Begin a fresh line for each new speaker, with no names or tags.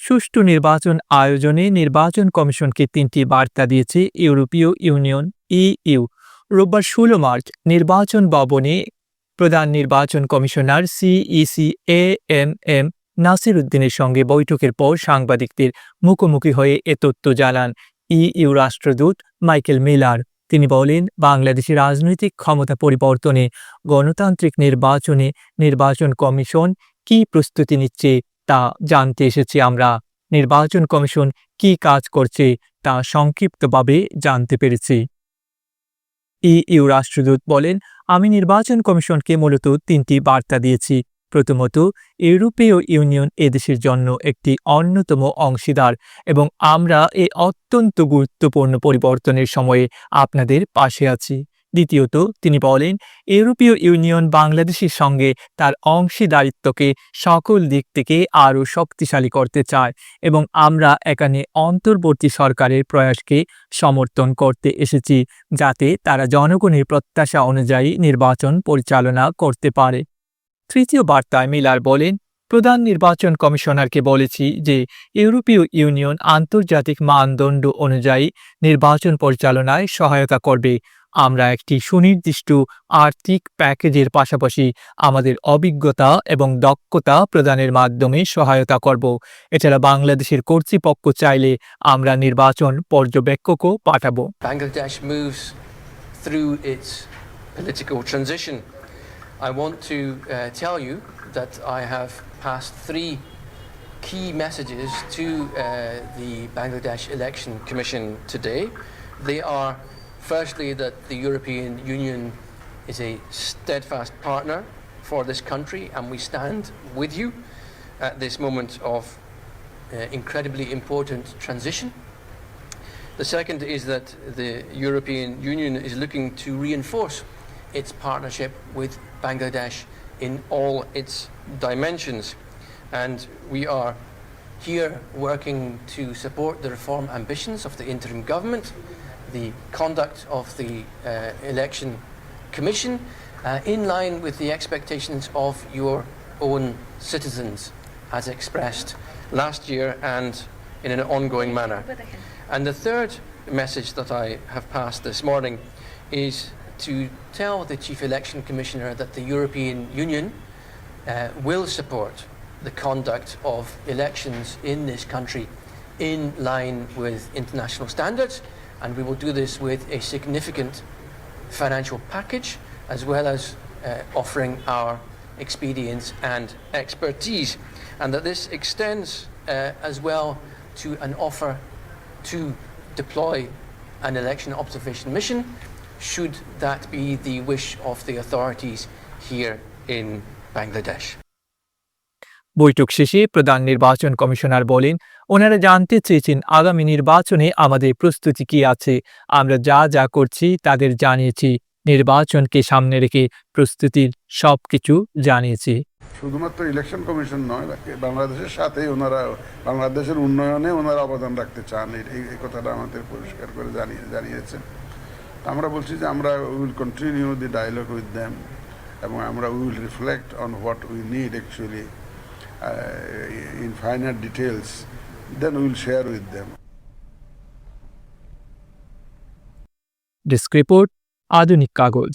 সুষ্ঠু নির্বাচন আয়োজনে নির্বাচন কমিশনকে তিনটি বার্তা দিয়েছে ইউরোপীয় ইউনিয়ন, ইইউ। রোববার ষোলো মার্চ নির্বাচন ভবনে প্রধান নির্বাচন commissioner CEC A M M Nasir উদ্দিনের সঙ্গে বৈঠকের পর সাংবাদিকদের মুখোমুখি হয়ে এ তথ্য জানান ইইউ রাষ্ট্রদূত মাইকেল মিলার। তিনি বলেন, বাংলাদেশের রাজনৈতিক ক্ষমতা পরিবর্তনে গণতান্ত্রিক নির্বাচনে নির্বাচন কমিশন কী প্রস্তুতি নিচ্ছে তা জানতে এসেছি আমরা। নির্বাচন কমিশন কী কাজ করছে তা সংক্ষিপ্তভাবে জানতে পেরেছি। ইইউ রাষ্ট্রদূত বলেন, আমি নির্বাচন কমিশনকে মূলত তিনটি বার্তা দিয়েছি। প্রথমত, ইউরোপীয় ইউনিয়ন এদেশের জন্য একটি অন্যতম অংশীদার এবং আমরা এই অত্যন্ত গুরুত্বপূর্ণ পরিবর্তনের সময়ে আপনাদের পাশে আছি। দ্বিতীয়ত তিনি বলেন, ইউরোপীয় ইউনিয়ন বাংলাদেশের সঙ্গে তার অংশীদারিত্বকে সকল দিক থেকে আরও শক্তিশালী করতে চায় এবং আমরা এখানে অন্তর্বর্তী সরকারের প্রয়াসকে সমর্থন করতে এসেছি যাতে তারা জনগণের প্রত্যাশা অনুযায়ী নির্বাচন পরিচালনা করতে পারে। তৃতীয় বার্তায় মিলার বলেন, প্রধান নির্বাচন কমিশনারকে বলেছি যে ইউরোপীয় ইউনিয়ন আন্তর্জাতিক মানদণ্ড অনুযায়ী নির্বাচন পরিচালনায় সহায়তা করবে। আমরা একটি সুনির্দিষ্ট আর্থিক প্যাকেজের পাশাপাশি আমাদের অভিজ্ঞতা এবং দক্ষতা প্রদানের মাধ্যমে সহায়তা করব। এছাড়া বাংলাদেশের কর্তৃপক্ষ চাইলে আমরা নির্বাচন পর্যবেক্ষকও পাঠাব।
Bangladesh moves through its political transition I want to tell you that I have pass three key messages to the Bangladesh Election Commission today they are firstly that the European Union is a steadfast partner for this country and we stand with you at this moment of uh, incredibly important transition. The second is that the European Union is looking to reinforce its partnership with Bangladesh in all its dimensions. And we are here working to support the reform ambitions of the interim government, the conduct of the uh, election commission, uh, in line with the expectations of your own citizens, as expressed last year and in an ongoing manner. And the third message that I have passed this morning is to tell the Chief Election Commissioner that the European Union uh, will support the conduct of elections in this country in line with international standards, and we will do this with a significant financial package as well as uh, offering our experience and expertise, and that this extends uh, as well to an offer to deploy an election observation mission should that be the wish of the authorities here in Bangladesh.
বৈঠক শেষে প্রধান নির্বাচন commissioner বলেন, ওনারা জানতে চেয়েছেন আগামী নির্বাচনে আমাদের প্রস্তুতি কি আছে। আমরা যা যা করছি তাদের জানিয়েছি। নির্বাচনকে সামনে রেখে প্রস্তুতির সব কিছু জানিয়েছি।
শুধুমাত্র ইলেকশন কমিশন নয়, বাংলাদেশের সাথেই ওনারা, বাংলাদেশের উন্নয়নে ওনারা অবদান রাখতে চান। এই কথাটা আমাদের পরিষ্কার করে জানিয়ে, জানিয়েছেন। আমরা বলছি যে আমরা will continue the dialogue with them এবং আমরা will reflect on what we need actually. in final details then will share with them
desk report আধুনিক কাগজ